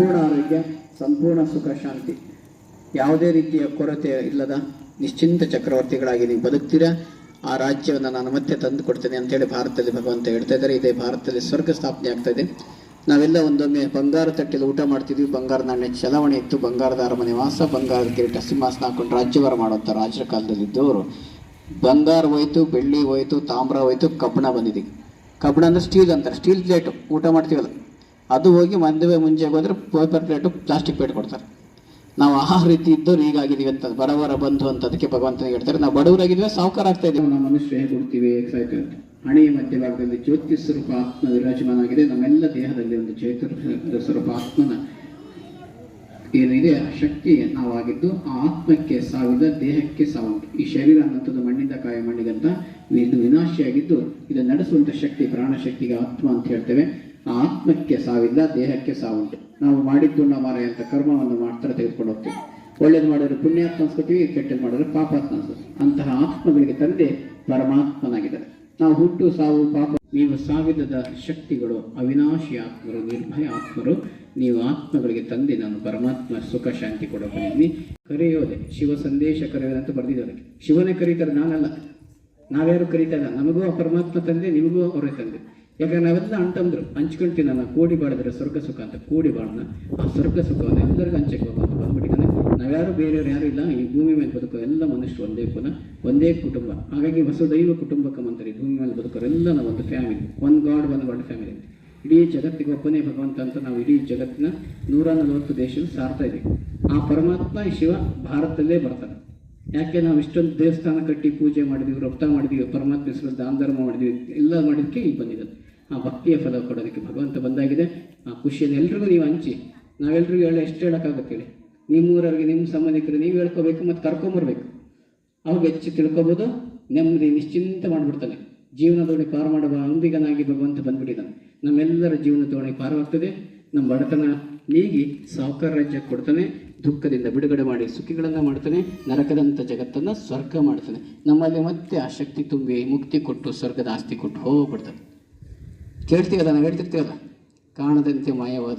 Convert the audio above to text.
ಸಂಪೂರ್ಣ ಆರೋಗ್ಯ, ಸಂಪೂರ್ಣ ಸುಖ, ಶಾಂತಿ. ಯಾವುದೇ ರೀತಿಯ ಕೊರತೆ ಇಲ್ಲದ ನಿಶ್ಚಿಂತ ಚಕ್ರವರ್ತಿಗಳಾಗಿ ನೀವು ಬದುಕ್ತೀರಾ? ಆ ರಾಜ್ಯವನ್ನು ನಾನು ಮತ್ತೆ ತಂದು ಕೊಡ್ತೇನೆ ಅಂತೇಳಿ ಭಾರತದಲ್ಲಿ ಭಗವಂತ ಹೇಳ್ತಾ ಇದ್ದಾರೆ. ಇದೇ ಭಾರತದಲ್ಲಿ ಸ್ವರ್ಗ ಸ್ಥಾಪನೆ ಆಗ್ತಾ ಇದೆ. ನಾವೆಲ್ಲ ಒಂದೊಮ್ಮೆ ಬಂಗಾರ ತಟ್ಟೆಯಲ್ಲಿ ಊಟ ಮಾಡ್ತಿದ್ವಿ. ಬಂಗಾರ ನಾಣ್ಯ ಚಲಾವಣೆ ಇತ್ತು. ಬಂಗಾರದ ಅರಮನೆ ವಾಸ, ಬಂಗಾರದ ಕಿರೀಟ, ಸಿಂಹಾಸನ ಹಾಕೊಂಡು ರಾಜ್ಯಭಾರ ಮಾಡುವಂಥ ರಾಜರ ಕಾಲದಲ್ಲಿ ಇದ್ದವರು. ಬಂಗಾರ ಹೋಯ್ತು, ಬೆಳ್ಳಿ ಹೋಯ್ತು, ತಾಮ್ರ ಹೋಯ್ತು, ಕಬ್ಬಣ ಬಂದಿದೆ. ಕಬ್ಬಣ ಅಂದ್ರೆ ಸ್ಟೀಲ್ ಅಂತಾರೆ. ಸ್ಟೀಲ್ ಪ್ಲೇಟು ಊಟ ಮಾಡ್ತೀವಲ್ಲ? ಅದು ಹೋಗಿ ಮದುವೆ ಮುಂಚೆ ಹೋದ್ರೆ ಪೇಪರ್ ಪ್ಲೇಟು ಪ್ಲಾಸ್ಟಿಕ್ ಪ್ಲೇಟ್ ಕೊಡ್ತಾರೆ. ನಾವು ಆ ರೀತಿ ಇದ್ದವ್ರು ಹೀಗಾಗಿದ್ದೀವಿ ಅಂತ, ಬಡವರ ಬಂಧು ಅಂತ ಅದಕ್ಕೆ ಭಗವಂತನಿಗೆ ಹೇಳ್ತಾರೆ. ನಾವು ಬಡವರಾಗಿದ್ವಿ ಸಾವುಕಾರ ಆಗ್ತಾ ಇದ್ದೀವಿ. ನಾವು ಮನುಷ್ಯ ಹೇಗೆ ಹುಡ್ತೀವಿ ಎಕ್ಸೈಟೆಡ್ ಹಣೆಯ ಮಧ್ಯಭಾಗದಲ್ಲಿ ಜ್ಯೋತಿ ಸ್ವರೂಪ ಆತ್ಮ ವಿರಾಜಮಾನಾಗಿದೆ ನಮ್ಮೆಲ್ಲ ದೇಹದಲ್ಲಿ ಒಂದು ಚೈತನ್ಯ ಸ್ವರೂಪ ಆತ್ಮನ ಏನಿದೆ, ಆ ಶಕ್ತಿ ನಾವಾಗಿದ್ದು, ಆ ಆತ್ಮಕ್ಕೆ ಸಾವಿದ, ದೇಹಕ್ಕೆ ಸಾವುಂಟು ಈ ಶರೀರ ಅನ್ನೋಂಥದ್ದು ಮಣ್ಣಿಂದ ಕಾಯ ಮಣ್ಣಿಗಂತ ಇದು ವಿನಾಶಿಯಾಗಿದ್ದು, ಇದನ್ನು ನಡೆಸುವಂಥ ಶಕ್ತಿ ಪ್ರಾಣಶಕ್ತಿಗೆ ಆತ್ಮ ಅಂತ ಹೇಳ್ತೇವೆ. ಆತ್ಮಕ್ಕೆ ಸಾವಿಲ್ಲ, ದೇಹಕ್ಕೆ ಸಾವುಂಟು. ನಾವು ಮಾಡಿದ್ದು ಮಾರಾಯ ಅಂತ ಕರ್ಮವನ್ನು ಮಾತ್ರ ತೆಗೆದುಕೊಂಡು ಹೋಗ್ತೀವಿ. ಒಳ್ಳೇದು ಮಾಡಿದ್ರೆ ಪುಣ್ಯಾತ್ಮ ಅನ್ಸ್ಕೊತೀವಿ, ಕೆಟ್ಟದ್ದು ಮಾಡಿದ್ರೆ ಪಾಪಾತ್ಮ ಅನ್ಸ್ಕೊತೀವಿ. ಅಂತಹ ಆತ್ಮಗಳಿಗೆ ತಂದೆ ಪರಮಾತ್ಮನಾಗಿದ್ದಾರೆ. ನಾವು ಹುಟ್ಟು, ಸಾವು, ಪಾಪ, ನೀವು ಸಾವಿಲ್ಲದ ಶಕ್ತಿಗಳು, ಅವಿನಾಶಿ ಆತ್ಮರು, ನಿರ್ಭಯ ಆತ್ಮರು, ನೀವು ಆತ್ಮಗಳಿಗೆ ತಂದೆ, ನಾನು ಪರಮಾತ್ಮ ಸುಖ, ಶಾಂತಿ ಕೊಡೋ ಬಂದಿದ್ದೀನಿ. ಕರೆಯೋದೆ, ಶಿವ ಸಂದೇಶ ಕರೆಯೋದೆ ಅಂತ ಬರ್ದಿದ್ದಾರೆ ಶಿವನೇ ಕರೀತಾರೆ, ನಾನಲ್ಲ. ನಾವ್ಯಾರು ಕರೀತಾ ನಮಗೂ ಆ ಪರಮಾತ್ಮ ತಂದೆ, ನಿಮಗೂ ಅವರೇ ತಂದೆ. ಯಾಕಂದ್ರೆ ನಾವೆಲ್ಲ ಅಂಟಂದ್ರು ಹಂಚ್ಕೊಳ್ತೀನಿ ನಾನು, ಕೋಡಿ ಬಾಳಿದ್ರೆ ಸ್ವರ್ಗ ಸುಖ ಅಂತ ಕೋಡಿ ಬಾಳನ್ನ ಆ ಸ್ವರ್ಗ ಸುಖವನ್ನು ಎಲ್ಲರಿಗೂ ಹಂಚಕ್ಕೆ ಅಂತ ಬಂದ್ಬಿಟ್ಟಿದ್ದಾನೆ. ನಾವ್ಯಾರು ಬೇರೆಯವ್ರು ಯಾರು ಇಲ್ಲ, ಈ ಭೂಮಿ ಮೇಲೆ ಬದುಕೋ ಎಲ್ಲ ಮನುಷ್ಯರು ಒಂದೇ ಕುಲ, ಒಂದೇ ಕುಟುಂಬ. ಹಾಗಾಗಿ ವಸುದೈವ ಕುಟುಂಬಕಂ ಅಂತಾರೆ ಈ ಭೂಮಿ ಮೇಲೆ ಬದುಕೋರೆಲ್ಲ ನಾವು ಒಂದು family one god one world family ಇಡೀ ಜಗತ್ತಿಗೆ ಒಬ್ಬನೇ ಭಗವಂತ ಅಂತ ನಾವು ಇಡೀ ಜಗತ್ತಿನ ನೂರ ನಲವತ್ತು ದೇಶಗಳು ಸಾರ್ತಾ ಇದ್ದೀವಿ. ಆ ಪರಮಾತ್ಮ ಶಿವ ಭಾರತದಲ್ಲೇ ಬರ್ತಾನೆ ಯಾಕೆ ನಾವು ಇಷ್ಟೊಂದು ದೇವಸ್ಥಾನ ಕಟ್ಟಿ ಪೂಜೆ ಮಾಡಿದ್ವಿ, ವ್ರತ ಮಾಡಿದ್ವಿ, ಪರಮಾತ್ಮ ಹೆಸರು ದಾನ ಧರ್ಮ ಮಾಡಿದ್ವಿ, ಎಲ್ಲ ಮಾಡಿದಕ್ಕೆ ಈಗ ಬಂದಿದೆ ಆ ಭಕ್ತಿಯ ಫಲ ಕೊಡೋದಕ್ಕೆ ಭಗವಂತ ಬಂದಾಗಿದೆ. ಆ ಖುಷಿಯನ್ನು ಎಲ್ರಿಗೂ ನೀವು ಹಂಚಿ, ನಾವೆಲ್ರಿಗೂ ಹೇಳ, ಎಷ್ಟು ಹೇಳೋಕ್ಕಾಗುತ್ತೆ ಹೇಳಿ. ನಿಮ್ಮೂರವ್ರಿಗೆ ನಿಮ್ಮ ಸಂಬಂಧಿಕರು ನೀವು ಹೇಳ್ಕೋಬೇಕು ಮತ್ತು ಕರ್ಕೊಂಬರ್ಬೇಕು. ಅವಾಗ ಹೆಚ್ಚು ತಿಳ್ಕೊಬೋದು, ನೆಮ್ಮದಿ, ನಿಶ್ಚಿಂತ ಮಾಡಿಬಿಡ್ತಾನೆ. ಜೀವನದೊಳಗೆ ಪಾರು ಮಾಡುವ ಅಂಬಿಗನಾಗಿ ಭಗವಂತ ಬಂದ್ಬಿಟ್ಟಿದ್ದಾನೆ. ನಮ್ಮೆಲ್ಲರ ಜೀವನದೊಳಗೆ ಪಾರವಾಗ್ತದೆ ನಮ್ಮ ಬಡತನ ನೀಗಿ ಸಾವುಕಾರ ರಾಜ್ಯ ಕೊಡ್ತಾನೆ, ದುಃಖದಿಂದ ಬಿಡುಗಡೆ ಮಾಡಿ ಸುಖಿಗಳನ್ನು ಮಾಡ್ತಾನೆ ನರಕದಂಥ ಜಗತ್ತನ್ನು ಸ್ವರ್ಗ ಮಾಡ್ತಾನೆ. ನಮ್ಮಲ್ಲಿ ಮತ್ತೆ ಆ ಶಕ್ತಿ ತುಂಬಿ ಮುಕ್ತಿ ಕೊಟ್ಟು, ಸ್ವರ್ಗದ ಆಸ್ತಿ ಕೊಟ್ಟು ಹೋಗ್ಬಿಡ್ತಾನೆ. ಕೇಳ್ತೀವಲ್ಲ ನಾವು ಹೇಳ್ತಿರ್ತೀವಲ್ಲ ಕಾಣದಂತೆ ಮಾಯವಾದ